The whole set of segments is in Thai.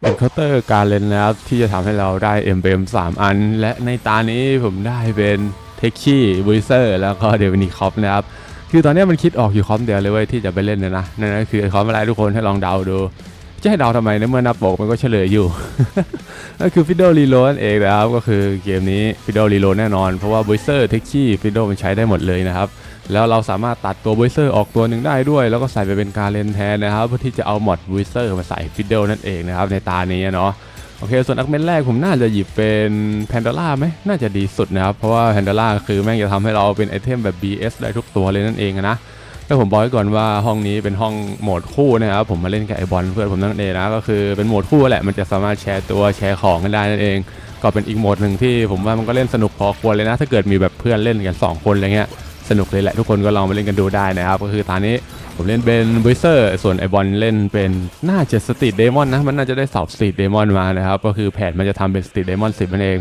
เป็นเคาน์เตอร์การเล่นนะครับที่จะทำให้เราได้ MBM 3 อัน และในตานี้ผมได้เป็นเทคชี่บูเซอร์แล้วก็เดวินีคอปนะครับ คือตอนนี้มันคิดออกอยู่คอมเดียวเลยเว้ยที่จะไปเล่นเนยนะนั่นก็คือคอมอะไรทุกคนให้ลองเดาดู จะให้เดาทำไมในเมื่อนับปกมันก็เฉลยอยู่นั่นคือฟิโดรีโลนเองนะครับก็คือเกมนี้ฟิโดรีโลแน่นอนเพราะว่าบูเซอร์เทคชี่ฟิโดมันใช้ได้หมดเลยนะครับ แล้วเราสามารถตัดตัวบูเซอร์ออกตัวหนึ่งได้ด้วย แล้วก็ใส่ไปเป็นการเลนแทนนะครับ เพื่อที่จะเอามอดบูเซอร์มาใส่ฟิโดนั่นเองนะครับในตานี้เนาะโอเค ส่วนอักเมนแรกผมน่าจะหยิบเป็นแพนด a ล่าไหมน่าจะดีสุดนะครับ เพราะว่าแพนด a ล่าคือแม่งจะทำให้เราเป็นไอเทมแบบ BS ได้ทุกตัวเลยนั่นเองอะนะแล้วผมบอกไว้ก่อนว่าห้องนี้เป็นห้องโหมดคู่นะครับ ผมมาเล่นกับไอบอลเพื่อนผมนั่นเองนะ ก็คือเป็นโหมดคู่แหละ มันจะสามารถแชร์ตัวแชร์ของกันได้นั่นเอง ก็เป็นอีกโหมดหนึ่งที่ผมว่ามันก็เล่นสนุกพอควรเลยนะ ถ้าเกิดมีแบบเพื่อนเล่นกันสองคนอะไรเงี้ย สนุกเลยแหละทุกคนก็ลองมาเล่นกันดูได้นะครับ ก็คือตอนนี้ผมเล่นเป็นบุยเซอร์ส่วนไอบอลเล่นเป็นน่าจะสตรีทเดมอนนะมันน่าจะได้สอบสตรีทเดมอนมานะครับ ก็คือแผนมันจะทำเป็นสตรีทเดมอนสิบนั่นเอง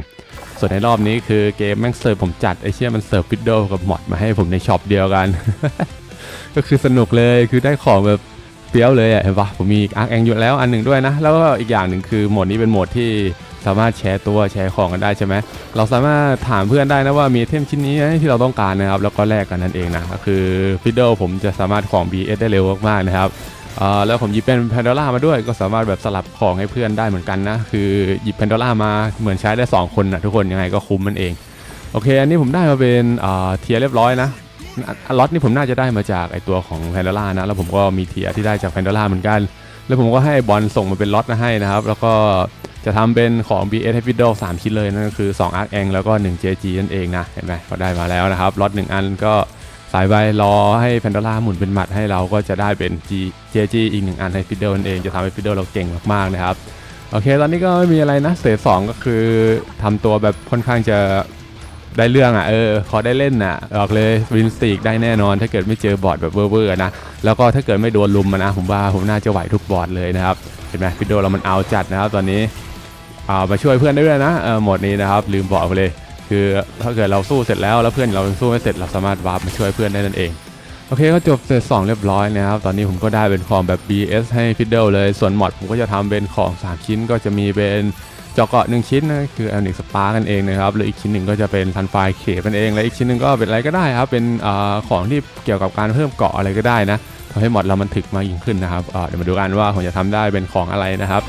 ส่วนในรอบนี้คือเกมแม่งเสิร์ฟผมจัดไอเชี่ยมันเสิร์ฟฟิดโดกับมอดมาให้ผมในช็อปเดียวกัน ก็คือสนุกเลยคือได้ของแบบเปรี้ยวเลยอะเห็นปะผมมีอาร์คแองอยู่แล้วอันหนึ่งด้วยนะ แล้วก็อีกอย่างหนึ่งคือโหมดนี้เป็นโหมดที่ สามารถแชร์ตัวแชร์ของกันได้ใช่ไหมเราสามารถถามเพื่อนได้นะว่ามีไอเทมชิ้นนี้ไหมที่เราต้องการนะครับแล้วก็แลกกันนั่นเองนะก็คือฟิดเดิลผมจะสามารถของ BS ได้เร็วมากๆนะครับแล้วผมหยิบเป็นแพนด o ล่ามาด้วย ก็สามารถแบบสลับของให้เพื่อนได้เหมือนกันนะคือหยิบแพนด o ล่ามาเหมือนใช้ได้ 2 คนนะทุกคนยังไงก็คุ้มมันเองโอเค อันนี้ผมได้มาเป็นเทียร์เรียบร้อยนะล็อตนี่ผมน่าจะได้มาจากไอตัวของแพนด o ล่านะแล้วผมก็มีเทียร์ที่ได้จากแพนด o ล่าเหมือนกัน แล้วผมก็ให้บอลส่งมาเป็นล็อตมาให้นะครับ แล้วก็ จะทำเป็นของ BS h a p p y d o 3ชิ้นเลยนั่นก็คือ 2 Arc a n แล้วก็ 1 JG นั่นเองนะ เห็นไหมก็ได้มาแล้วนะครับล็อต1อันก็สายใบรอให้แพนด o ล่าหมุนเป็นหมัดให้เราก็จะได้เป็น G JG อีก 1 อันให้ฟิดเดิลนั่นเองจะทำให้ฟิดเดิลเราเก่งมากๆนะครับ โอเค ตอนนี้ก็ไม่มีอะไรนะเศษสองก็คือทำตัวแบบค่อนข้างจะได้เรื่องอะเออพอได้เล่นอะบอกเลยวินสตีกได้แน่นอน ถ้าเกิดไม่เจอบอร์ดแบบเวอร์ๆนะแล้วก็ถ้าเกิดไม่โดนลุมมันนะผมว่าผมน่าจะไหวทุกบอร์ดเลยนะครับเห็นไหมฟิดโดเรามันเอาจัดนะครับตอนนี้ อามาช่วยเพื่อนได้ด้วยนะเออหมดนี้นะครับ ลืมบอกไปเลย คือถ้าเกิดเราสู้เสร็จแล้วแล้วเพื่อนเราสู้ไม่เสร็จเราสามารถวาร์ปมาช่วยเพื่อนได้นั่นเองโอเคก็จบเซตสองเรียบร้อยนะครับ ตอนนี้ผมก็ได้เป็นของแบบ BS ให้ฟิดเดิลเลย ส่วนมอดผมก็จะทำเป็นของ 3 ชิ้นก็จะมีเป็นเจาะเกาะหนึ่งชิ้นนะคืออันหนึ่งสปาร์กันเองนะครับแล้วอีกชิ้นหนึ่งก็จะเป็นทันไฟเขตกันเอง และอีกชิ้นหนึ่งก็เป็นอะไรก็ได้ครับ เป็นอของที่เกี่ยวกับการเพิ่มเกาะอะไรก็ได้นะทำให้มอดเรามันถึกมากยิ่งขึ้นนะครับเดี๋ยวมาดูกันว่าผมจะทำได้เป็นของอะไรนะครับ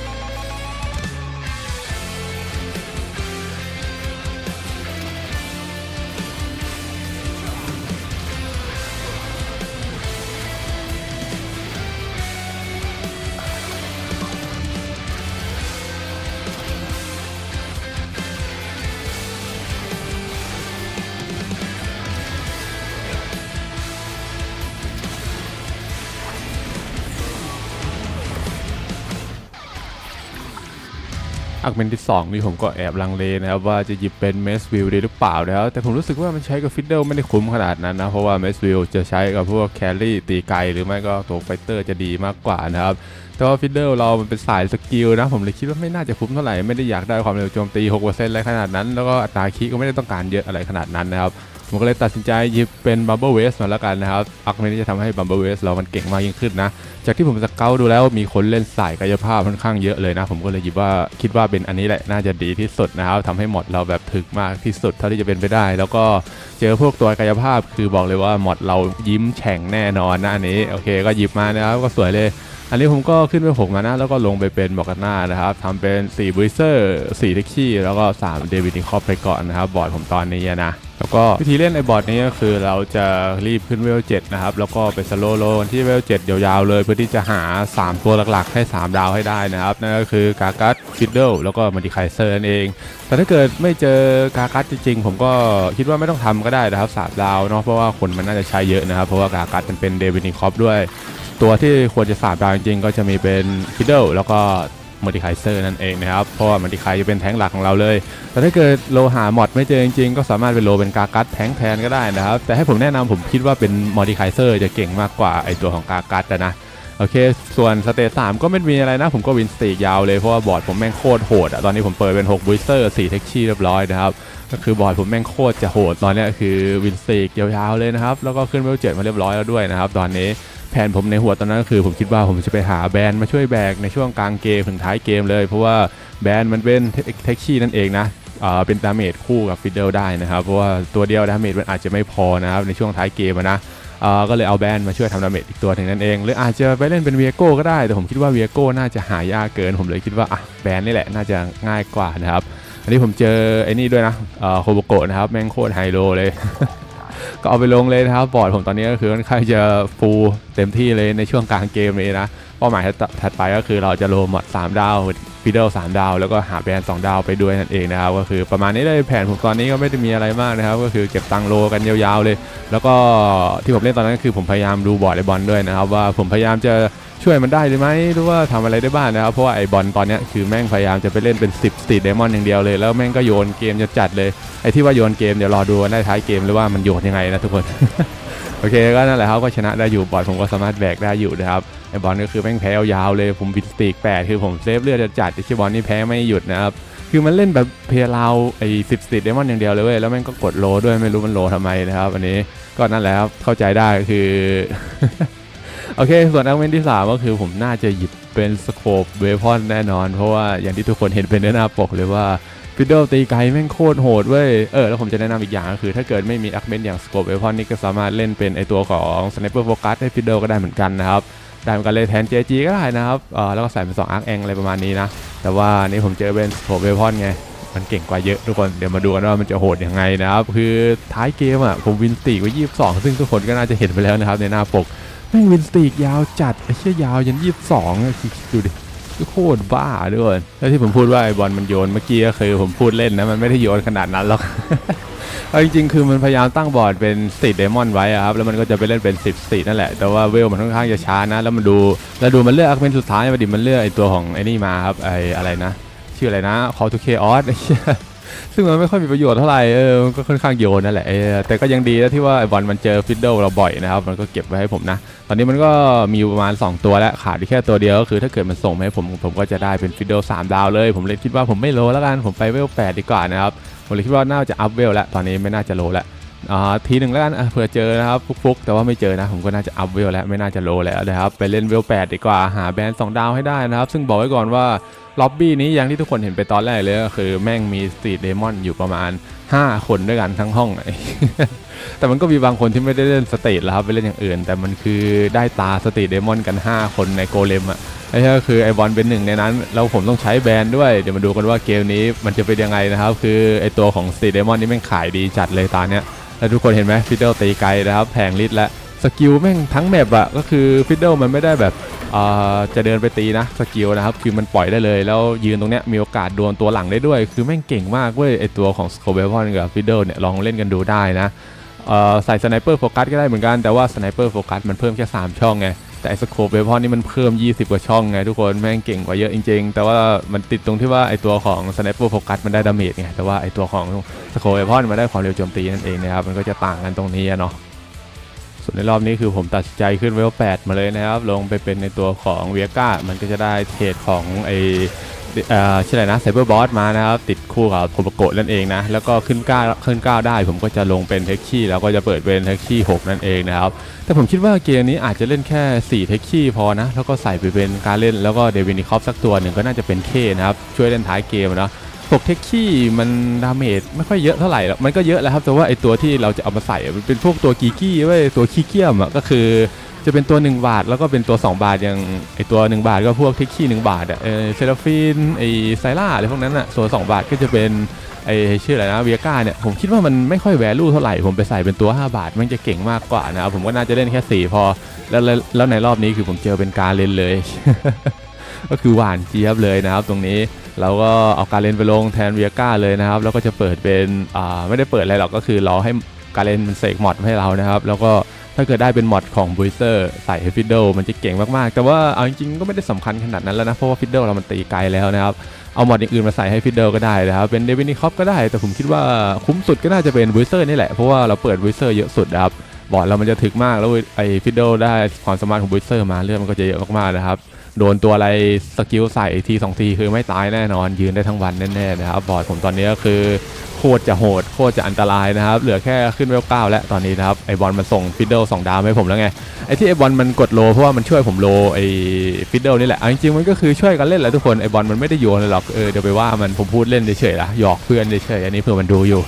อักเมนที่ 2 นี่ผมก็แอบลังเลนะครับว่าจะหยิบเป็นเมสวิลดีหรือเปล่าแล้ว แต่ผมรู้สึกว่ามันใช้กับฟิดเดิลไม่ได้คุ้มขนาดนั้นนะ เพราะว่าเมสวิลจะใช้กับพวกแครี่ตีไกลหรือไม่ก็ตัวไฟเตอร์จะดีมากกว่านะครับแต่ว่าฟิดเดิลเรามันเป็นสายสกิลนะ ผมเลยคิดว่าไม่น่าจะคุ้มเท่าไหร่ ไม่ได้อยากได้ความเร็วโจมตี 6%อะไรขนาดนั้น แล้วก็อัตราคิก็ไม่ได้ต้องการเยอะอะไรขนาดนั้นนะครับ ผมก็เลยตัดสินใจหยิบเป็น Bumble w a s t มาแล้วกันนะครับอักเมนที่จะทำให้ Bumble w a s t เรามันเก่งมากยิ่งขึ้นนะ จากที่ผมสเกลดูแล้วมีคนเล่นสายกายภาพค่อนข้างเยอะเลยนะ ผมก็เลยหยิบว่าคิดว่าเป็นอันนี้แหละน่าจะดีที่สุดนะครับทำให้หมดเราแบบถึกมากที่สุดเท่าที่จะเป็นไปได้ แล้วก็เจอพวกตัวกายภาพ คือบอกเลยว่าหมดเรายิ้มแฉ่งแน่นอนนะอันนี้โอเค ก็หยิบมานะครับก็สวยเลยอันนี้ผมก็ขึ้นไปหกมานะ แล้วก็ลงไปเป็นบอกกันหน้านะครับทำเป็น4บูเซอร์4เท็กซี่แล้วก็3เดวิดนิคอปไปก่อนนะครับ บอร์ดผมตอนนี้นะ แล้วก็วิธีเล่นไอ้บอร์ดนี้ก็คือเราจะรีบขึ้นเวล7นะครับ แล้วก็ไปสโลโลนที่เวล7ยาวๆเลย เพื่อที่จะหา 3 ตัวหลักๆ ให้ 3 ดาวให้ได้นะครับ นั่นก็คือกากัสฟิดเดิลแล้วก็มัลติไคเซอร์นั่นเอง แต่ถ้าเกิดไม่เจอกากัสจริงๆ ผมก็คิดว่าไม่ต้องทำก็ได้นะครับสามดาวเนาะเพราะว่าคนมันน่าจะใช้เยอะนะครับ เพราะว่ากากัสมันเป็นเดวินิคอปด้วย ตัวที่ควรจะสามดาวจริงๆ ก็จะมีเป็นฟิดเดิลแล้วก็ มัลติไคเซอร์นั่นเองนะครับ เพราะว่ามัลติไคจะเป็นแท้งหลักของเราเลย แต่ถ้าเกิดโลหามอดไม่เจอจริงๆ ก็สามารถเป็นโลเป็นกากัสแท้งแทนก็ได้นะครับ แต่ให้ผมแนะนำผมคิดว่าเป็นมัลติไคเซอร์จะเก่งมากกว่าไอตัวของกากัสนะโอเค ส่วนสเตจสามก็ไม่มีอะไรนะ ผมก็วินสตีกยาวเลย เพราะว่าบอร์ดผมแม่งโคตรโหดอะตอนนี้ผมเปิดเป็น6บูสเตอร์4เท็กชี่เรียบร้อยนะครับ ก็คือบอร์ดผมแม่งโคตรจะโหด ตอนนี้คือวินสตีกยาวๆเลยนะครับ แล้วก็ขึ้นเวลเจ็ดมาเรียบร้อยแล้วด้วยนะครับ ตอนนี้ แผนผมในหัวตอนนั้นก็คือผมคิดว่าผมจะไปหาแบรนด์มาช่วยแบกในช่วงกลางเกมถึงท้ายเกมเลย เพราะว่าแบรนด์มันเป็นเทคชี่นั่นเองนะเป็นดาเมจคู่กับฟิดเดิลได้นะครับเพราะว่าตัวเดียวดาเมจมันอาจจะไม่พอนะครับในช่วงท้ายเกมนะก็เลยเอาแบนมาช่วยทำดาเมจอีกตัวถึงนั่นเอง หรืออาจจะไปเล่นเป็นเวียโก้ก็ได้ แต่ผมคิดว่าเวียโก้น่าจะหายากเกิน ผมเลยคิดว่าอะแบนนี่แหละน่าจะง่ายกว่านะครับ อันนี้ผมเจอไอ้นี่ด้วยนะโคโบโกะนะครับ แม่งโคตรไฮโลเลย ก็เอาไปลงเลยนะครับบอร์ดผมตอนนี้ก็คือค่อนข้างจะฟูลเต็มที่เลยในช่วงกลางเกมเลยนะเป้าหมายถัดไปก็คือเราจะโลมอด3ดาวฟิดเดลสามดาว แล้วก็หาแบรนด์2ดาวไปด้วยนั่นเองนะครับก็คือประมาณนี้เลยแผนผมตอนนี้ก็ไม่ได้มีอะไรมากนะครับ ก็คือเก็บตังค์โลกันยาวๆเลย แล้วก็ที่ผมเล่นตอนนั้นก็คือผมพยายามดูบอร์ดไอบอลด้วยนะครับว่าผมพยายามจะ ช่วยมันได้หรือไหมหรือว่าทำอะไรได้บ้างนะครับ เพราะว่าไอ้บอลตอนนี้คือแม่งพยายามจะไปเล่นเป็น 10สตีดเดมอนอย่างเดียวเลย แล้วแม่งก็โยนเกมจะจัดเลย ไอ้ที่ว่าโยนเกมเดี๋ยวรอดูกันท้ายเกมหรือว่ามันโยนยังไงนะทุกคน โอเคก็นั่นแหละครับก็ชนะได้อยู่บอลผมก็สามารถแบกได้อยู่นะครับไอ้บอลก็คือแม่งแพ้ยาวเลยผมบิดสตีกแปดคือผมเซฟเลือดจะจัดที่บอลนี่แพ้ไม่หยุดนะครับคือมันเล่นแบบเพลย์ราวไอ้สิบสตีดเดมอนอย่างเดียวเลยเว้ยแล้วแม่งก็กดโลด้วยไม่รู้มันโลทำไมนะครับอันนี้ก็นั่นแหละครับเข้าใจได้คือ โอเค ส่วนอัลเมนที่ 3 ก็คือผมน่าจะหยิบเป็นสโคปเวพอนแน่นอน เพราะว่าอย่างที่ทุกคนเห็นเป็นเนื้อหน้าปกเลยว่าฟิดเดิลตีไกลแม่งโคตรโหดเว้ย เออ แล้วผมจะแนะนำอีกอย่างก็คือ ถ้าเกิดไม่มีอัลเมนอย่างสโคปเวพอนนี่ก็สามารถเล่นเป็นไอตัวของสไนเปอร์โฟกัสให้ฟิดเดิลก็ได้เหมือนกันนะครับได้เหมือนกันเลยแทน JG ก็ได้นะครับเออแล้วก็ใส่เป็น2อาร์คแองอะไรประมาณนี้นะ แต่ว่านี่ผมเจอเป็นสโคปเวพอนไงมันเก่งกว่าเยอะทุกคน เดี๋ยวมาดูกันว่ามันจะโหดยังไงนะครับ คือท้ายเกมอะผมวินตีกไว้22 ซึ่งทุกคนก็น่าจะเห็นไปแล้วนะครับในหน้าปก แม่งวินสตีกยาวจัดไอ้เชี่ยยาวยันยี่สิบสองดูดิโคตรบ้าด้วยแล้วที่ผมพูดว่าไอ้บอลมันโยนเมื่อกี้ก็คือผมพูดเล่นนะมันไม่ได้โยนขนาดนั้นหรอกเอาจริงๆ คือมันพยายามตั้งบอร์ดเป็นสตีดเดมอนไว้อะครับ แล้วมันก็จะไปเล่นเป็น 10สตีดนั่นแหละ แต่ว่าเวลมันค่อนข้างจะช้านะ แล้วมันดู แล้วดูมันเลือกเป็นสุดท้ายมาดิมันเลือกไอ้ตัวของไอ้นี่มาครับ ไอ้อะไรนะ ชื่ออะไรนะ Call to Chaos ไอ้เหี้ย ซึ่งมันไม่ค่อยมีประโยชน์เท่าไหร่เออก็ค่อนข้างโยนนั่นแหละแต่ก็ยังดีนะที่ว่าไอ้บอลมันเจอฟิดเดิลเราบ่อยนะครับมันก็เก็บไว้ให้ผมนะ ตอนนี้มันก็มีประมาณ 2 ตัวแล้วขาดแค่ตัวเดียวก็คือถ้าเกิดมันส่งมาให้ผมผมก็จะได้เป็นฟิดเดิล3ดาวเลย ผมเลยคิดว่าผมไม่โลแล้วกันผมไปเวล8ดีกว่านะครับผมเลยคิดว่าน่าจะอัพเวลแล้วตอนนี้ไม่น่าจะโลแล้ว ทีหนึ่งแล้วกันเผื่อเจอนะครับฟุกๆแต่ว่าไม่เจอนะ ผมก็น่าจะอัพเวลแล้วไม่น่าจะโลแล้วนะครับไปเล่นเวล8ดีกว่าหาแบรนด์2ดาวให้ได้นะครับ ซึ่งบอกไว้ก่อนว่าล็อบบี้นี้อย่างที่ทุกคนเห็นไปตอนแรกเลยก็คือแม่งมีสตรีทเดมอนอยู่ประมาณ 5 คนด้วยกันทั้งห้องแต่มันก็มีบางคนที่ไม่ได้เล่นสเตทแล้วครับไปเล่นอย่างอื่น แต่มันคือได้ตาสตรีทเดมอนกัน 5 คนในโกเลมอะไอ้เหี้ยก็คือไอบอลเป็นหนึ่งในนั้น แล้วผมต้องใช้แบรนด์ด้วย เดี๋ยวมาดูกันว่าเกมนี้มันจะเป็นยังไงนะครับ คือไอตัวของสตรีทเดมอนนี่แม่งขายดีจัดเลยตาเนี้ย แล้วทุกคนเห็นไหมฟิดเดิลตีไกลนะครับแผงลิดและสกิลแม่งทั้งแมปอะก็คือฟิดเดิลมันไม่ได้แบบอ่าจะเดินไปตีนะสกิลนะครับคือมันปล่อยได้เลย แล้วยืนตรงเนี้ยมีโอกาสโดนตัวหลังได้ด้วย คือแม่งเก่งมากเว้ยไอตัวของสโคเบพอนกับฟิดเดิลเนี่ยลองเล่นกันดูได้นะเออใส่สไนเปอร์โฟกัสก็ได้เหมือนกันแต่ว่าสไนเปอร์โฟกัสมันเพิ่มแค่ 3 ช่องไง แต่ไอสโคปเวพอนนี่มันเพิ่ม 20 กว่าช่องไงทุกคนแม่งเก่งกว่าเยอะจริง ๆ แต่ว่ามันติดตรงที่ว่าไอตัวของสแนเปอร์โฟกัสมันได้ดาเมจไงแต่ว่าไอตัวของสโคปเวพอนมันได้ความเร็วโจมตีนั่นเองนะครับมันก็จะต่างกันตรงนี้เนาะส่วนในรอบนี้คือผมตัดใจขึ้นเวล8มาเลยนะครับ ลงไปเป็นในตัวของเวียก้ามันก็จะได้เทรดของไอ เอ่อชื่ออะไรนะไซเบอร์บอสมานะครับ ติดคู่กับโคบโกะนั่นเองนะ แล้วก็ขึ้นก้าขึ้นก้าวได้ ผมก็จะลงเป็นเทคชี่แล้วก็จะเปิดเป็นเทคชี่6นั่นเองนะครับ แต่ผมคิดว่าเกมนี้อาจจะเล่นแค่4เทคชี่พอนะ แล้วก็ใส่ไปเป็นการเล่นแล้วก็เดวินิคอฟสักตัวหนึ่งก็น่าจะเป็นเคนะครับ ช่วยเล่นท้ายเกมนะพวกเทคชี่มันดาเมจไม่ค่อยเยอะเท่าไหร่หรอกมันก็เยอะแล้วครับแต่ว่าไอตัวที่เราจะเอามาใส่มันเป็นพวกตัวกีกี้เว้ยตัวขี้เกียจอะก็คือ จะเป็นตัว 1 บาท แล้วก็เป็นตัว 2 บาทอย่างไอตัว 1 บาทก็พวกเทคชี่1บาทอะเออเซราฟินไอไซล่าอะไรพวกนั้นอะส่วน2บาทก็จะเป็นไอชื่ออะไรนะเวียก้าเนี่ยผมคิดว่ามันไม่ค่อยแวลูเท่าไหร่ผมไปใส่เป็นตัว 5 บาท มันจะเก่งมากกว่านะครับผมก็น่าจะเล่นแค่4พอแล้วแล้วในรอบนี้คือผมเจอเป็นการเล่นเลย ก็คือหวานเจี๊ยบเลยนะครับตรงนี้เราก็เอาการเล่นไปลงแทนเวียก้าเลยนะครับ แล้วก็จะเปิดเป็นอ่าไม่ได้เปิดอะไรหรอกก็คือรอให้การเล่นมันเสกมอดให้เรานะครับ แล้วก็ ถ้าเกิดได้เป็นมอดของบูสเตอร์ใส่ให้ฟิดเดิลมันจะเก่งมากๆ แต่ว่าเอาจริงๆก็ไม่ได้สำคัญขนาดนั้นแล้วนะ เพราะว่าฟิดเดิลเรามันตีไกลแล้วนะครับ เอามอดอย่างอื่นมาใส่ให้ฟิดเดิลก็ได้นะครับ เป็นเดวินิคอปก็ได้ แต่ผมคิดว่าคุ้มสุดก็น่าจะเป็นบูสเตอร์นี่แหละ เพราะว่าเราเปิดบูสเตอร์เยอะสุดนะครับบอร์ดเรามันจะถึกมากแล้วไอ้ฟิดเดิลได้ความสามารถของบูสเตอร์มาเรื่องมันก็จะเยอะมากๆนะครับ โดนตัวอะไรสกิลใส่ทีสองทีคือไม่ตายแน่นอน ยืนได้ทั้งวันแน่ๆนะครับบอร์ดผมตอนนี้ก็คือโคตรจะโหดโคตรจะอันตรายนะครับ เหลือแค่ขึ้นเวลเก้าแล้วตอนนี้นะครับไอบอลมันส่งฟิดเดิลสองดาวให้ผมแล้วไงไอที่ไอบอลมันกดโลเพราะว่ามันช่วยผมโลไอฟิดเดิลนี่แหละเอาจริงๆมันก็คือช่วยกันเล่นแหละทุกคนไอบอลมันไม่ได้โยนเลยหรอกเออเดี๋ยวไปว่ามันผมพูดเล่นเฉยๆละหยอกเพื่อนเฉยๆอันนี้เพื่อมันดูอยู่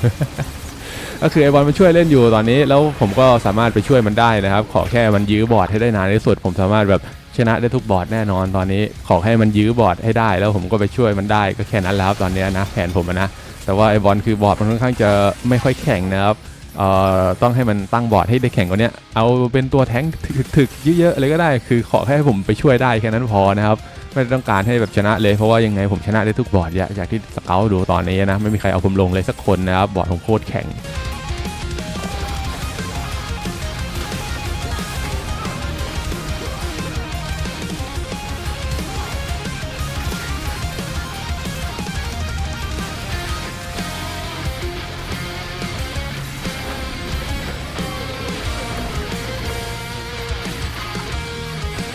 ก็คือไอบอลมันช่วยเล่นอยู่ตอนนี้แล้วผมก็สามารถไปช่วยมันได้นะครับ ขอแค่มันยื้อบอร์ดให้ได้นานที่สุด ผมสามารถแบบ ชนะได้ทุกบอร์ดแน่นอนตอนนี้ขอให้มันยื้อบอร์ดให้ได้ แล้วผมก็ไปช่วยมันได้ก็แค่นั้นแล้วครับตอนนี้นะแผนผมนะแต่ว่าไอบอลคือบอร์ดมันค่อนข้างจะไม่ค่อยแข็งนะครับต้องให้มันตั้งบอร์ดให้ได้แข็งกว่านี้เอาเป็นตัวแท้งถึกๆเยอะๆเลยก็ได้ คือขอแค่ให้ผมไปช่วยได้แค่นั้นพอนะครับ ไม่ต้องการให้แบบชนะเลยเพราะว่ายังไงผมชนะได้ทุกบอร์ดอยากที่สเกลดูตอนนี้นะ ไม่มีใครเอาผมลงเลยสักคนนะครับ บอร์ดผมโคตรแข็ง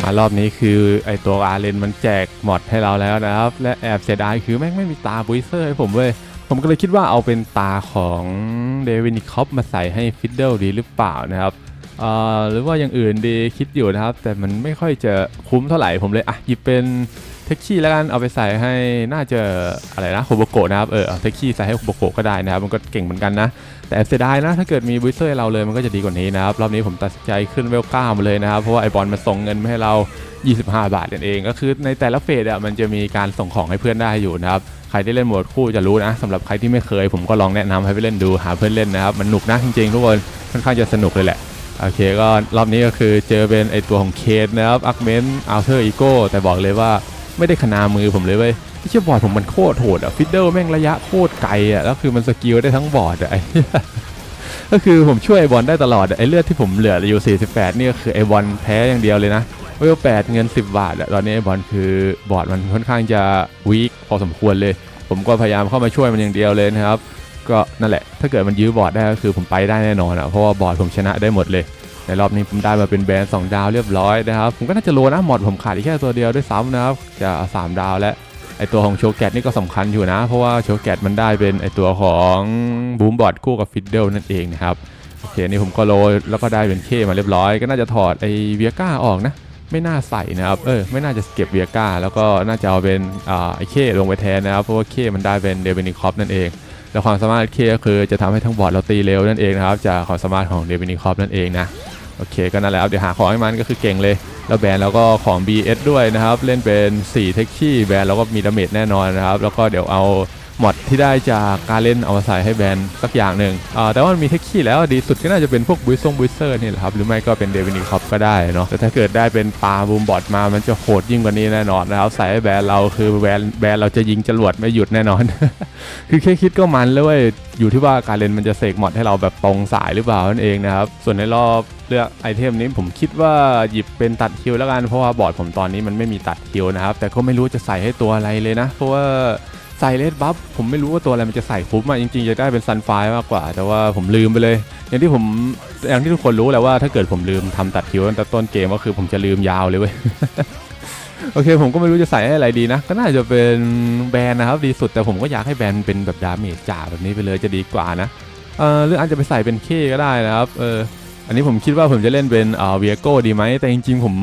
ารอบนี้คือไอตัวอาร์เรนมันแจกหมอดให้เราแล้วนะครับ และแอบเสียดายคือแม่งไม่มีตาบุยเซอร์ให้ผมเว้ยผมก็เลยคิดว่าเอาเป็นตาของเดวินิคอปมาใส่ให้ฟิดเดิลดีหรือเปล่านะครับเอ่อหรือว่าอย่างอื่นดีคิดอยู่นะครับ แต่มันไม่ค่อยจะคุ้มเท่าไหร่ผมเลยอะหยิบเป็น เทคชี่แล้วกันเอาไปใส่ให้น่าจะอะไรนะโคโบโกะนะครับเออเทคชี่ใส่ให้โคโบโกะก็ได้นะครับมันก็เก่งเหมือนกันนะแต่เสียดายนะถ้าเกิดมีบุยเซอร์เราเลยมันก็จะดีกว่านี้นะครับรอบนี้ผมตัดใจขึ้นเวลก้ามาเลยนะครับเพราะว่าไอบอลมาส่งเงินมาให้เรา 25 บาทนั่นเอง ก็คือในแต่ละเฟสอะมันจะมีการส่งของให้เพื่อนได้อยู่นะครับใครที่เล่นโหมดคู่จะรู้นะสำหรับใครที่ไม่เคย ผมก็ลองแนะนำให้ไปเล่นดูหาเพื่อนเล่นนะครับมันหนุกนะจริงๆทุกคนค่อนข้างจะสนุกเลยแหละโอเคก็รอบนี้ก็คือเจอเป็นไอตัวของเคสนะครับอักเมนอัลเทอร์อีโก้แต่บอกเลยว่า ไม่ได้ขนามือผมเลยเว้ยที่เชื่อบอร์ดผมมันโคตรโหดอะฟิดเดิลแม่งระยะโคตรไกลอะแล้วคือมันสกิลได้ทั้งบอร์ดอะไอ้ก็คือผมช่วยไอบอลได้ตลอดไอ้เลือดที่ผมเหลืออยู่ 48 นี่ก็คือไอบอลแพ้อย่างเดียวเลยนะเวล8เงิน 10 บาทอะตอนนี้ไอบอลคือบอร์ดมันค่อนข้างจะวีคพอสมควรเลย ผมก็พยายามเข้ามาช่วยมันอย่างเดียวเลยนะครับก็นั่นแหละถ้าเกิดมันยื้อบอร์ดได้ก็คือผมไปได้แน่นอนอะเพราะว่าบอร์ดผมชนะได้หมดเลย ในรอบนี้ผมได้มาเป็นแบรนด์2ดาวเรียบร้อยนะครับ ผมก็น่าจะโลนะหมดผมขาดอีกแค่ตัวเดียวด้วยซ้ำนะครับ จะเอาสามดาวแล้วไอตัวของโชแกตนี่ก็สำคัญอยู่นะ เพราะว่าโชแกตมันได้เป็นไอตัวของบูมบอร์ดคู่กับฟิดเดิลนั่นเองนะครับโอเคนี่ผมก็โรยแล้วก็ได้เป็นเคมาเรียบร้อย ก็น่าจะถอดไอเวียก้าออกนะ ไม่น่าใส่นะครับเออไม่น่าจะเก็บเวียก้าแล้วก็น่าจะเอาเป็นอ่าไอเคลงไปแทนนะครับเพราะว่าเคมันได้เป็นเดวินิคอปนั่นเองแล้วความสามารถเคก็คือจะทำให้ทั้งบอร์ดเราตีเร็วนั่นเองนะครับจากความสามารถของเดวินิคอปนั่นเองนะ โอเคก็นั่นแหละครับเดี๋ยวหาของให้มันก็คือเก่งเลย แล้วแบรนด์เราก็ของ BS ด้วยนะครับ เล่นเป็น4เทคชี่แบรนด์เราก็มีดาเมจแน่นอนนะครับ แล้วก็เดี๋ยวเอา มอดที่ได้จากการเล่นเอามาใส่ให้แบนสักอย่างหนึ่งแต่ว่ามันมีเทคชี่แล้วดีสุดก็น่าจะเป็นพวกบุยซงบุยเซอร์นี่แหละครับหรือไม่ก็เป็นเดวินิคอปก็ได้เนาะแต่ถ้าเกิดได้เป็นปลาบูมบอดมามันจะโหดยิ่งกว่านี้แน่นอนนะครับใส่ให้แบนเราคือแบนแบนเราจะยิงจรวดไม่หยุดแน่นอน คือแค่คิดก็มันแล้วเว้ยอยู่ที่ว่าการเล่นมันจะเสกมอดให้เราแบบตรงสายหรือเปล่านั่นเองนะครับส่วนในรอบเลือกไอเทมนี้ผมคิดว่าหยิบเป็นตัดคิวแล้วกันเพราะว่าบอร์ดผมตอนนี้มันไม่มีตัดคิวนะครับแต่ก็ไม่รู้จะใส่ให้ตัวอะไรเลยนะ เพราะว่า ใส่เลดบัฟผมไม่รู้ว่าตัวอะไรมันจะใส่คุ้มอะจริงๆจะได้เป็นซันไฟมากกว่า แต่ว่าผมลืมไปเลย อย่างที่ผมอย่างที่ทุกคนรู้แหละว่าถ้าเกิดผมลืมทำตัดคิวตั้งแต่ต้นเกมก็คือผมจะลืมยาวเลยเว้ยโอเคผมก็ไม่รู้จะใส่ให้อะไรดีนะ ก็น่าจะเป็นแบรนนะครับดีสุดแต่ผมก็อยากให้แบรนเป็นแบบดาเมจจ่าแบบนี้ไปเลยจะดีกว่านะเออหรืออาจจะไปใส่เป็นเคก็ได้นะครับเอออันนี้ผมคิดว่าผมจะเล่นเป็นเอ่อเวียโก้ดีไหมแต่จริงๆผม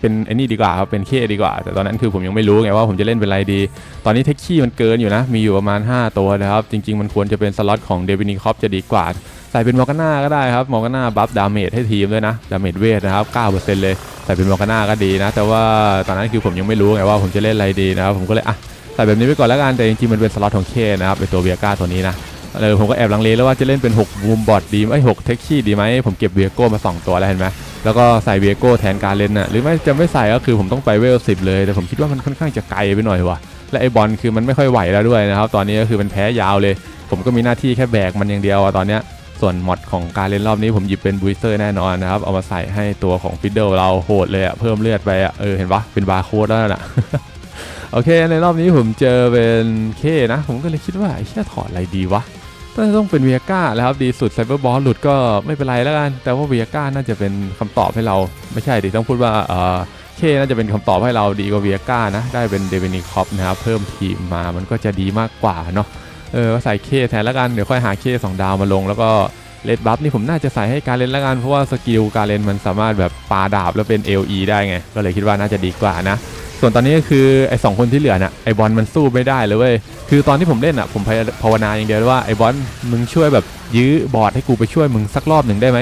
เป็นไอ้นี่ดีกว่าครับเป็นเคดีกว่า แต่ตอนนั้นคือผมยังไม่รู้ไงว่าผมจะเล่นเป็นอะไรดี ตอนนี้เทคชี่มันเกินอยู่นะ มีอยู่ประมาณ 5 ตัวนะครับ จริง ๆ มันควรจะเป็นสล็อตของเดวินิคอปจะดีกว่า ใส่เป็นมอร์กาน่าก็ได้ครับมอร์กาน่าบัฟดาเมจให้ทีมด้วยนะดาเมจเวทนะครับ9%เลยใส่เป็นมอร์กาน่าก็ดีนะ แต่ว่าตอนนั้นคือผมยังไม่รู้ไงว่าผมจะเล่นอะไรดีนะครับผมก็เลยอะใส่แบบนี้ไปก่อนแล้วกันแต่จริงๆมันเป็นสล็อตของเคนะครับเป็นตัวเวียก้าตัวนี้นะเออผมก็แอบลังเลแล้วว่าจะเล่นเป็น6บูมบอดดีไหมหกเทคชี่ดีไหมผมเก็บเวียโก้มาสองตัวแล้วเห็นไหม แล้วก็ใส่เวียโก้แทนการเล่นน่ะหรือไม่จะไม่ใส่ก็คือผมต้องไปเวลสิบเลย แต่ผมคิดว่ามันค่อนข้างจะไกลไปหน่อยว่ะและไอบอลคือมันไม่ค่อยไหวแล้วด้วยนะครับ ตอนนี้ก็คือมันแพ้ยาวเลย ผมก็มีหน้าที่แค่แบกมันอย่างเดียวอะตอนเนี้ยส่วนมอดของการเล่นรอบนี้ผมหยิบเป็นบูสเตอร์แน่นอนนะครับ เอามาใส่ให้ตัวของฟิดเดิลเราโหดเลยอะเพิ่มเลือดไปอะเออเห็นปะเป็นบาร์โค้ดแล้วน่ะโอเคในรอบนี้ผมเจอเป็นเคนะ ผมก็เลยคิดว่าไอ้แค่ถอดอะไรดีวะ น่าจะต้องเป็นเวียก้าแล้วครับดีสุดไซเบอร์บอลหลุดก็ไม่เป็นไรแล้วกัน แต่ว่าเวียก้าน่าจะเป็นคำตอบให้เราไม่ใช่ดิต้องพูดว่าเออเคน่าจะเป็นคำตอบให้เราดีกว่าเวียก้านะ ได้เป็นเดวินิคอปนะครับเพิ่มทีมมามันก็จะดีมากกว่าเนาะเออใส่เคแทนแล้วกันเดี๋ยวค่อยหาเคสองดาวมาลง แล้วก็เลดบัฟนี่ผมน่าจะใส่ให้การเล่นแล้วกันเพราะว่าสกิลการเล่นมันสามารถแบบปาดาบแล้วเป็น LE ได้ไง ก็เลยคิดว่าน่าจะดีกว่านะ ส่วนตอนนี้ก็คือไอ้สองคนที่เหลือน่ะไอ้บอลมันสู้ไม่ได้เลยเว้ยคือตอนที่ผมเล่นอะผมภาวนาอย่างเดียวว่าไอ้บอลมึงช่วยแบบยื้อบอดให้กูไปช่วยมึงสักรอบหนึ่งได้ไหม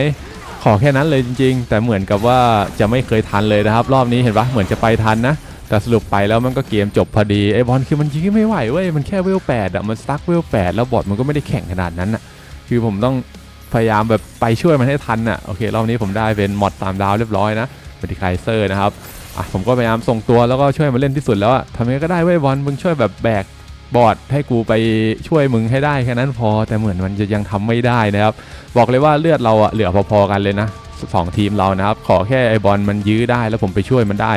ขอแค่นั้นเลยจริง ๆ แต่เหมือนกับว่าจะไม่เคยทันเลยนะครับ รอบนี้เห็นปะเหมือนจะไปทันนะแต่สรุปไปแล้วมันก็เกมจบพอดีไอ้บอลคือมันยื้อไม่ไหวเว้ยมันแค่เวลแปดอะมันสตั๊กเวลแปดแล้วบอดมันก็ไม่ได้แข่งขนาดนั้นอะคือผมต้องพยายามแบบไปช่วยมันให้ทันอะโอเครอบนี้ผมได้เป็นมอดตามดาวเรียบร้อยนะปฏิไคเซอร์นะครับ อะผมก็พยายามส่งตัวแล้วก็ช่วยมาเล่นที่สุดแล้วอะทำยังไงก็ได้เว้ยบอลมึงช่วยแบบแบกบอร์ดให้กูไปช่วยมึงให้ได้แค่นั้นพอ แต่เหมือนมันจะยังทำไม่ได้นะครับ บอกเลยว่าเลือดเราอะเหลือพอๆกันเลยนะสองทีมเรานะครับ ขอแค่ไอบอลมันยื้อได้แล้วผมไปช่วยมันได้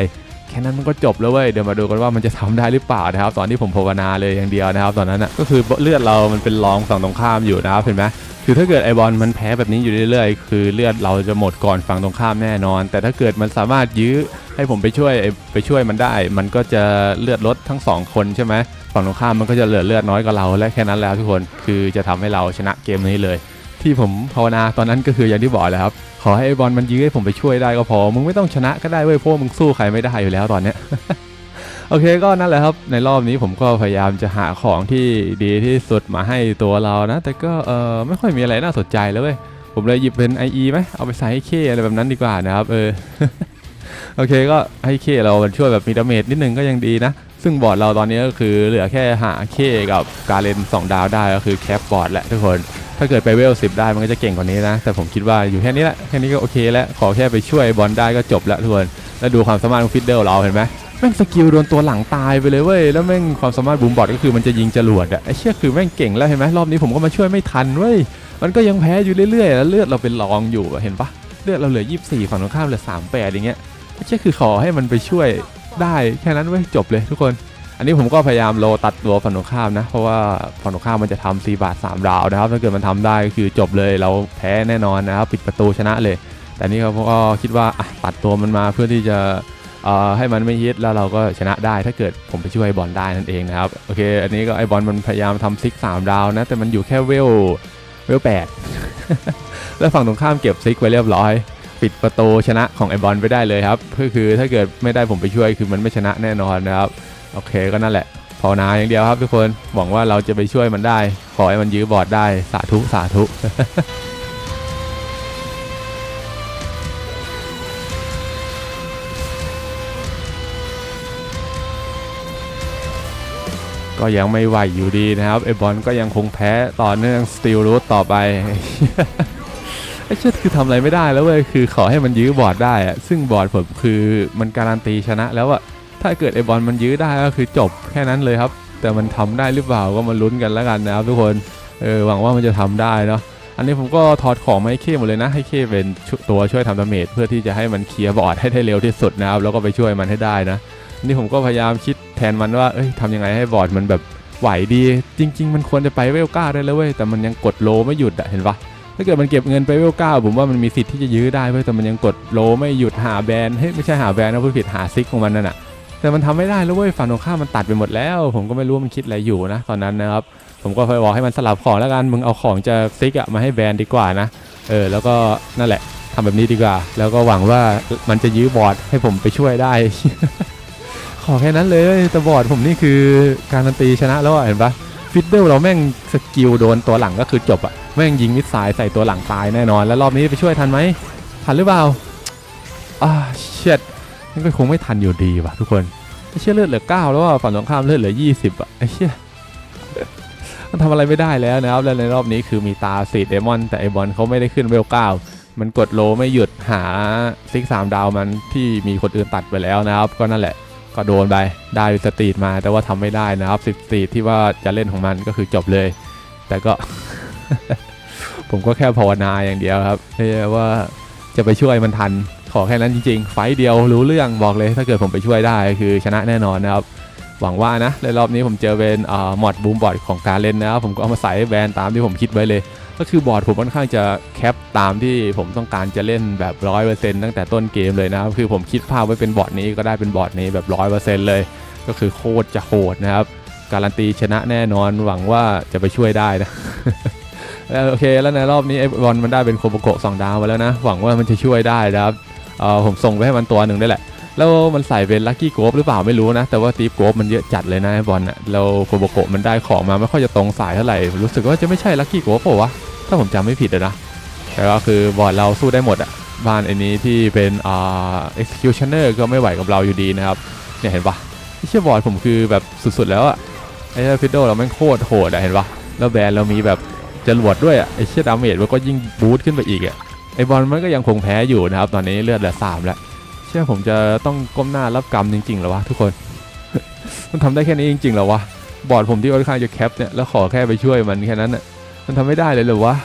แค่นั้นมันก็จบแล้วเว้ยเดี๋ยวมาดูกันว่ามันจะทำได้หรือเปล่านะครับ ตอนที่ผมภาวนาเลยอย่างเดียวนะครับ ตอนนั้นอะก็คือเลือดเรามันเป็นรองฝั่งตรงข้ามอยู่นะครับเห็นไหมคือถ้าเกิดไอบอลมันแพ้แบบนี้อยู่เรื่อยๆ คือเลือดเราจะหมดก่อนฝั่งตรงข้ามแน่นอน แต่ถ้าเกิดมันสามารถยื้อให้ผมไปช่วยไปช่วยมันได้ มันก็จะเลือดลดทั้งสองคนใช่ไหมฝั่งตรงข้ามมันก็จะเหลือเลือดน้อยกว่าเราและแค่นั้นแล้วทุกคนคือจะทำให้เราชนะเกมนี้เลย ที่ผมภาวนาตอนนั้นก็คืออย่างที่บอกแหละครับ ขอให้ไอบอลมันยื้อให้ผมไปช่วยได้ก็พอ มึงไม่ต้องชนะก็ได้เว้ยเพราะมึงสู้ใครไม่ได้อยู่แล้วตอนเนี้ยโอเคก็นั่นแหละครับ ในรอบนี้ผมก็พยายามจะหาของที่ดีที่สุดมาให้ตัวเรานะ แต่ก็เออไม่ค่อยมีอะไรน่าสนใจเลยเว้ยผมเลยหยิบเป็น IE ไหมเอาไปใส่ให้เคอะไรแบบนั้นดีกว่านะครับเออโอเคก็ให้เคเรามันช่วยแบบมีดาเมจนิดนึงก็ยังดีนะ ซึ่งบอร์ดเราตอนนี้ก็คือเหลือแค่หาเคกับการเลน2ดาวได้ก็คือแคปบอร์ดแหละทุกคน ถ้าเกิดไปเวล10ได้มันก็จะเก่งกว่านี้นะ แต่ผมคิดว่าอยู่แค่นี้แหละแค่นี้ก็โอเคแล้ว ขอแค่ไปช่วยบอลได้ก็จบล้วทุกคนแล้วดูความสามารถของฟิดเดิลเราเห็นไหมแม่งสกิลโดนตัวหลังตายไปเลยเว้ยแล้วแม่งความสามารถบูมบอดก็คือมันจะยิงจรวดอะไอ้เชี่ยคือแม่งเก่งแล้วเห็นไหมรอบนี้ผมก็มาช่วยไม่ทันเว้ยมันก็ยังแพ้อยู่เรื่อยๆแล้วเลือดเราเป็นรองอยู่เห็นปะเลือดเราเหลือ 24 ฝั่งตรงข้ามเหลือ 38 อย่างเงี้ยไอ้เชี่ยคือขอให้มันไปช่วยได้แค่นั้นเว้ยจบเลยทุกคน อันนี้ผมก็พยายามโลตัดตัวฝั่งตรงข้ามนะ เพราะว่าฝั่งตรงข้ามมันจะทำ4บาท3ดาวนะครับ ถ้าเกิดมันทำได้ก็คือจบเลยเราแพ้แน่นอนนะครับปิดประตูชนะเลย แต่นี่ครับผมก็คิดว่าตัดตัวมันมาเพื่อที่จะให้มันไม่ฮิตแล้วเราก็ชนะได้ถ้าเกิดผมไปช่วยบอลได้นั่นเองนะครับโอเค อันนี้ก็ไอบอลมันพยายามทำซิกสามดาวนะ แต่มันอยู่แค่เวลเวลแปดแล้วฝั่งตรงข้ามเก็บซิกไว้เรียบร้อย ปิดประตูชนะของไอบอลไปได้เลยครับก็คือถ้าเกิดไม่ได้ผมไปช่วยคือมันไม่ชนะแน่นอนนะครับ โอเคก็นั่นแหละภาวนาอย่างเดียวครับทุกคนหวังว่าเราจะไปช่วยมันได้ ขอให้มันยื้อบอร์ดได้สาธุสาธุก็ยังไม่ไหวอยู่ดีนะครับไอบอลก็ยังคงแพ้ต่อเนื่องสติลรูทต่อไปไอ้เชิดคือทำอะไรไม่ได้แล้วเว้ยคือขอให้มันยื้อบอร์ดได้อะซึ่งบอร์ดผมคือมันการันตีชนะแล้วอะ ถ้าเกิดไอบอลมันยื้อได้ก็คือจบแค่นั้นเลยครับ แต่มันทำได้หรือเปล่าก็มาลุ้นกันแล้วกันนะครับทุกคนเออหวังว่ามันจะทำได้เนาะอันนี้ผมก็ถอดของมาให้เคหมดเลยนะ ให้เคเป็นตัวช่วยทำดาเมจเพื่อที่จะให้มันเคลียร์บอร์ดให้ได้เร็วที่สุดนะครับแล้วก็ไปช่วยมันให้ได้นะนี่ผมก็พยายามคิดแทนมันว่าเอ้ยทำยังไงให้บอร์ดมันแบบไหวดี จริง ๆ มันควรจะไปเวลก้าได้แล้วเว้ยแต่มันยังกดโลไม่หยุดอะเห็นปะถ้าเกิดมันเก็บเงินไปเวลก้าผมว่ามันมีสิทธิ์ที่จะยื้อได้เว้ยแต่มันยังกดโลไม่หยุดหาแบรนด์เฮ้ยไม่ใช่หาแบรนด์นะพูดผิดหาซิกของมันนั่นน่ะ แต่มันทำไม่ได้แล้วเว้ยฝั่งตรงข้ามมันตัดไปหมดแล้ว ผมก็ไม่รู้มันคิดอะไรอยู่นะ ตอนนั้นนะครับ ผมก็เคยบอกให้มันสลับของแล้วกันมึงเอาของจากซิกอะมาให้แบรนด์ดีกว่านะเออแล้วก็นั่นแหละทำแบบนี้ดีกว่า แล้วก็หวังว่ามันจะยื้อบอร์ดให้ผมไปช่วยได้ ขอแค่นั้นเลยแต่บอร์ดผมนี่คือการันตีชนะแล้วเห็นปะฟิดเดิลเราแม่งสกิลโดนตัวหลังก็คือจบอะแม่งยิงมิสไซล์ใส่ตัวหลังตายแน่นอน แล้วรอบนี้ไปช่วยทันไหมทันหรือเปล่าอ่าเช็ด มันก็คงไม่ทันอยู่ดีว่ะทุกคนไอ้เชี่ยเลือดเหลือเก้าแล้วว่าฝั่งตรงข้ามเลือดเหลือยี่สิบอะไอ้เชี่ยมันทำอะไรไม่ได้แล้วนะครับแล้วในรอบนี้คือมีตาสีเดมอน แต่ไอบอลเขาไม่ได้ขึ้นเวลเก้ามันกดโลไม่หยุดหาซิกสามดาวมันที่มีคนอื่นตัดไปแล้วนะครับ ก็นั่นแหละก็โดนไปได้สตรีทมาแต่ว่าทำไม่ได้นะครับสิบสตรีทที่ว่าจะเล่นของมันก็คือจบเลย แต่ก็ ผมก็แค่ภาวนาอย่างเดียวครับที่ว่าจะไปช่วยมันทัน ขอแค่นั้นจริงๆ ไฟเดียวรู้เรื่องบอกเลย ถ้าเกิดผมไปช่วยได้คือชนะแน่นอนนะครับ หวังว่านะในรอบนี้ผมเจอเป็นมอดบูมบอร์ดของการเล่นนะครับ ผมก็เอามาใส่แบรนด์ตามที่ผมคิดไว้เลย ก็คือบอร์ดผมค่อนข้างจะแคปตามที่ผมต้องการจะเล่นแบบร้อยเปอร์เซ็นต์ตั้งแต่ต้นเกมเลยนะครับ คือผมคิดภาพไว้เป็นบอร์ดนี้ก็ได้เป็นบอร์ดนี้แบบร้อยเปอร์เซ็นต์เลย ก็คือโคตรจะโหดนะครับ การันตีชนะแน่นอนหวังว่าจะไปช่วยได้นะแล้วโอเคแล้วในรอบนี้ไอ้บอลมันได้เป็นโคโบโกะสองดาวมาแล้วนะ หวังว่ามันจะช่วยได้นะครับ เออผมส่งไปให้มันตัวหนึ่งได้แหละ แล้วมันใส่เป็นลัคกี้โกบหรือเปล่าไม่รู้นะ แต่ว่าตีฟโกบมันเยอะจัดเลยนะไอ้บอลน่ะแล้วโคโบโกะมันได้ของมาไม่ค่อยจะตรงสายเท่าไหร่รู้สึกว่าจะไม่ใช่ลัคกี้โกบเปล่าวะถ้าผมจำไม่ผิดนะแต่ก็คือบอร์ดเราสู้ได้หมดอะบ้านไอ้นี้ที่เป็นอ่า executioner ก็ไม่ไหวกับเราอยู่ดีนะครับเนี่ยเห็นปะไอ้เชี่ยบอร์ดผมคือแบบสุดๆแล้วอะไอ้ฟิดโดเราแม่งโคตรโหดอะเห็นปะแล้วแบรนด์เรามีแบบจรวดด้วยอะไอ้เชี่ยดาเมจมันก็ยิ่งบูสต์ขึ้นไปอีกอะ ไอบอลมันก็ยังคงแพ้อยู่นะครับ ตอนนี้เลือดเหลือสามแล้ว เชื่อผมจะต้องก้มหน้ารับกรรมจริงๆหรอวะทุกคน มันทำได้แค่นี้จริงๆหรอวะ บอร์ดผมที่ค่อนข้างจะแคปเนี่ยแล้วขอแค่ไปช่วยมันแค่นั้นน่ะ มันทำไม่ได้เลยหรอวะ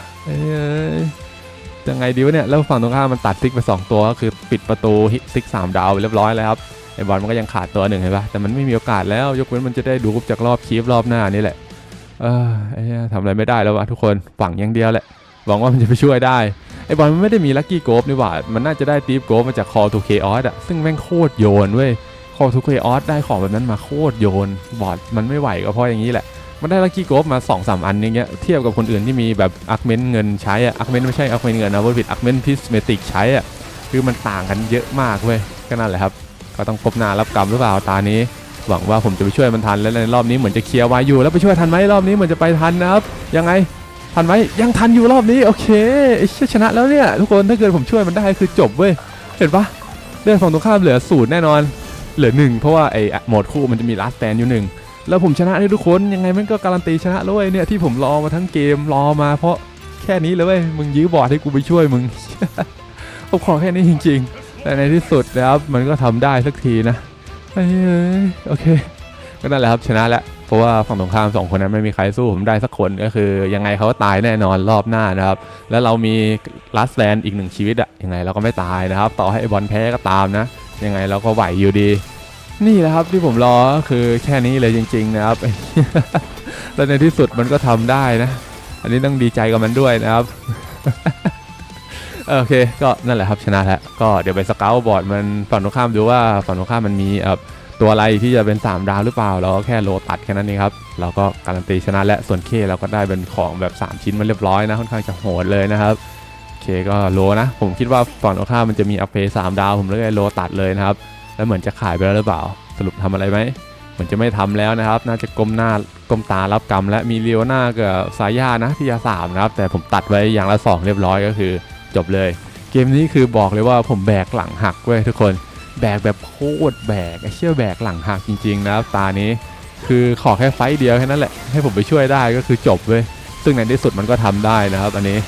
ยังไงดีวะเนี่ย แล้วฝั่งตรงข้ามมันตัดซิกไป 2 ตัวก็คือปิดประตูซิกสามดาวไปเรียบร้อยแล้วครับ ไอบอลมันก็ยังขาดตัวหนึ่งเห็นปะแต่มันไม่มีโอกาสแล้วยกเว้นมันจะได้ดูจากรอบคีฟรอบหน้านี่แหละ เออไอ้ทำอะไรไม่ได้แล้ววะทุกคนฝั่งอย่างเดียวแหละ หวังว่ามันจะไปช่วยได้ ไอบอลมันไม่ได้มีลัคกี้โกลฟนี่หว่า มันน่าจะได้ตีฟโกลฟมาจาก Call to Chaos อะซึ่งแม่งโคตรโยนเว้ย Call to Chaos ได้ของแบบนั้นมาโคตรโยน บอดมันไม่ไหวก็เพราะอย่างนี้แหละ มันได้ลัคกี้โกลฟมา2อสอันอย่างเงี้ย เทียบกับคนอื่นที่มีแบบอาร์เมนเงินใช้อะอาร์เมนไม่ใช่อาร์เมนเงินนะว่าผิดอาร์เมนพิสเมติกใช้อะคือมันต่างกันเยอะมากเว้ย ก็นั่นแหละครับ ก็ต้องพบหน้ารับกรรมหรือเปล่าตานี้ หวังว่าผมจะไปช่วยมันทัน แล้วในรอบนี้เหมือนจะเคลียร์ไว้อยู่แล้วไปช่วยทันไหมรอบนี้เหมือนจะไปทันนะครับ ยังไง ทันไหมยังทันอยู่รอบนี้โอเคไอ้เชี่ยชนะแล้วเนี่ยทุกคนถ้าเกิดผมช่วยมันได้คือจบเว้ยเห็นปะเรื่องของตรงข้ามเหลือศูนย์แน่นอน เหลือหนึ่งเพราะว่าไอ้โหมดคู่มันจะมีลาสแตนอยู่หนึ่งแล้วผมชนะได้ทุกคนยังไงมันก็การันตีชนะแล้วเว้ยเนี่ยที่ผมรอมาทั้งเกมรอมาเพราะแค่นี้เลยเว้ยมึงยื้อบอร์ดให้กูไปช่วยมึงผมขอแค่นี้จริง ๆ แต่ในที่สุดนะครับมันก็ทำได้สักทีนะโอเคก็นั่นแหละครับชนะแล้ว เพราะว่าฝั่งตรงข้ามสองคนนั้นไม่มีใครสู้ผมได้สักคนก็คือ ยังไงเขาก็ตายแน่นอนรอบหน้านะครับ แล้วเรามีลัสแลนอีกหนึ่งชีวิตอะยังไงเราก็ไม่ตายนะครับ ต่อให้บอลแพ้ก็ตามนะ ยังไงเราก็ไหวอยู่ดี นี่แหละครับที่ผมรอก็คือแค่นี้เลยจริง ๆ นะครับแล้วในที่สุดมันก็ทำได้นะ อันนี้ต้องดีใจกับมันด้วยนะครับโอเค ก็นั่นแหละครับชนะแล้วก็เดี๋ยวไปสเกลบอร์ดมันฝั่งตรงข้ามดูว่าฝั่งตรงข้ามมันมีเอ่อ ตัวอะไรที่จะเป็น3ดาวหรือเปล่าเราก็แค่โลตัดแค่นั้นเองครับเราก็การันตีชนะและส่วนเคเราก็ได้เป็นของแบบ 3 ชิ้นมาเรียบร้อยนะค่อนข้างจะโหดเลยนะครับเคก็โลนะ ผมคิดว่าฝั่งตรงข้ามมันจะมีอัพเพย์สามดาวผมเลยโลตัดเลยนะครับแล้วเหมือนจะขายไปแล้วหรือเปล่า สรุปทำอะไรไหมเหมือนจะไม่ทำแล้วนะครับ น่าจะก้มหน้าก้มตารับกรรม และมีเลียวหน้ากับสายานะที่จะสามนะครับ แต่ผมตัดไว้อย่างละสองเรียบร้อยก็คือ จบเลย เกมนี้คือบอกเลยว่าผมแบกหลังหักเว้ยทุกคน แบกแบบโคตรแบกไอ้เชี่ยแบกหลังหักจริงๆนะครับตานี้ คือขอแค่ไฟเดียวแค่นั้นแหละให้ผมไปช่วยได้ก็คือจบเว้ยซึ่งในที่สุดมันก็ทำได้นะครับ อันนี้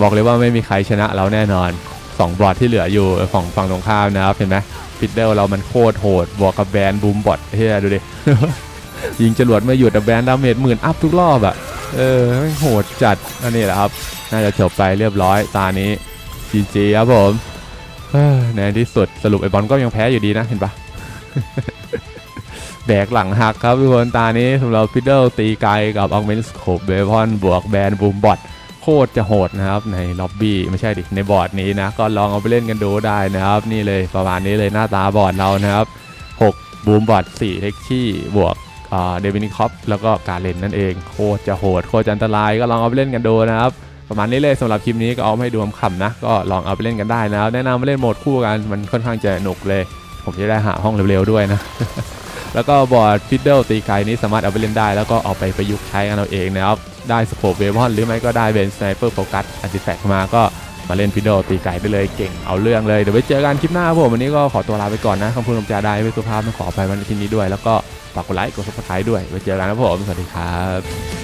บอกเลยว่าไม่มีใครชนะเราแน่นอน2บอทที่เหลืออยู่ฝั่งฝั่งตรงข้ามนะครับเห็นไหมฟิดเดิลเรามันโคตรโหดบวกกับแบรนด์บูมบอทเฮียดูดิยิงจรวดไม่หยุดแต่แบรนด์ดาเมจหมื่นอัพทุกรอบอะ่ะเออโหดจัดอันนี้แหละครับ น่าจะจบไปเรียบร้อยตานี้ GG ครับผม ในที่สุดสรุปไอบอลก็ยังแพ้อยู่ดีนะเห็นปะแบกหลังหักครับทุกคนตานี้สำหรับพิดเดิลตีไกลกับออกเมนสโคปเบพอนบวกแบนบูมบอทโคตรจะโหดนะครับ ในล็อบบี้ไม่ใช่ดิในบอร์ดนี้นะ ก็ลองเอาไปเล่นกันดูได้นะครับ นี่เลยประมาณนี้เลยหน้าตาบอร์ดเรานะครับ 6 บูมบอท4เทคชี่บวกเดวินิคอปแล้วก็การเล่นนั่นเอง โคตรจะโหด โคตรจะอันตรายก็ลองเอาไปเล่นกันดูนะครับ ประมาณนี้เลยสำหรับคลิปนี้ก็เอาให้ดูขำๆนะ ก็ลองเอาไปเล่นกันได้นะแนะนำมาเล่นโหมดคู่กันมันค่อนข้างจะหนุกเลย ผมจะได้หาห้องเร็วๆด้วยนะ แล้วก็บอร์ดฟิดเดิลตีไกนี้สามารถเอาไปเล่นได้ แล้วก็เอาไปประยุกต์ใช้กันเอาเองนะครับได้สโคปเวพอนหรือไม่ก็ได้เป็นสไนเปอร์โฟกัสอันติแฟกมาก็มาเล่นฟิดเดิลตีไกลได้เลยเก่งเอาเรื่องเลย เดี๋ยวไว้เจอกันคลิปหน้าครับผมวันนี้ก็ขอตัวลาไปก่อนนะคำพูดคำจาได้ไม่สุภาพต้องขอไปวันที่นี้ด้วย แล้วก็ฝากกดไลค์กดซับสไครต์ด้วยไว้เจอกันครับผม สวัสดีครับ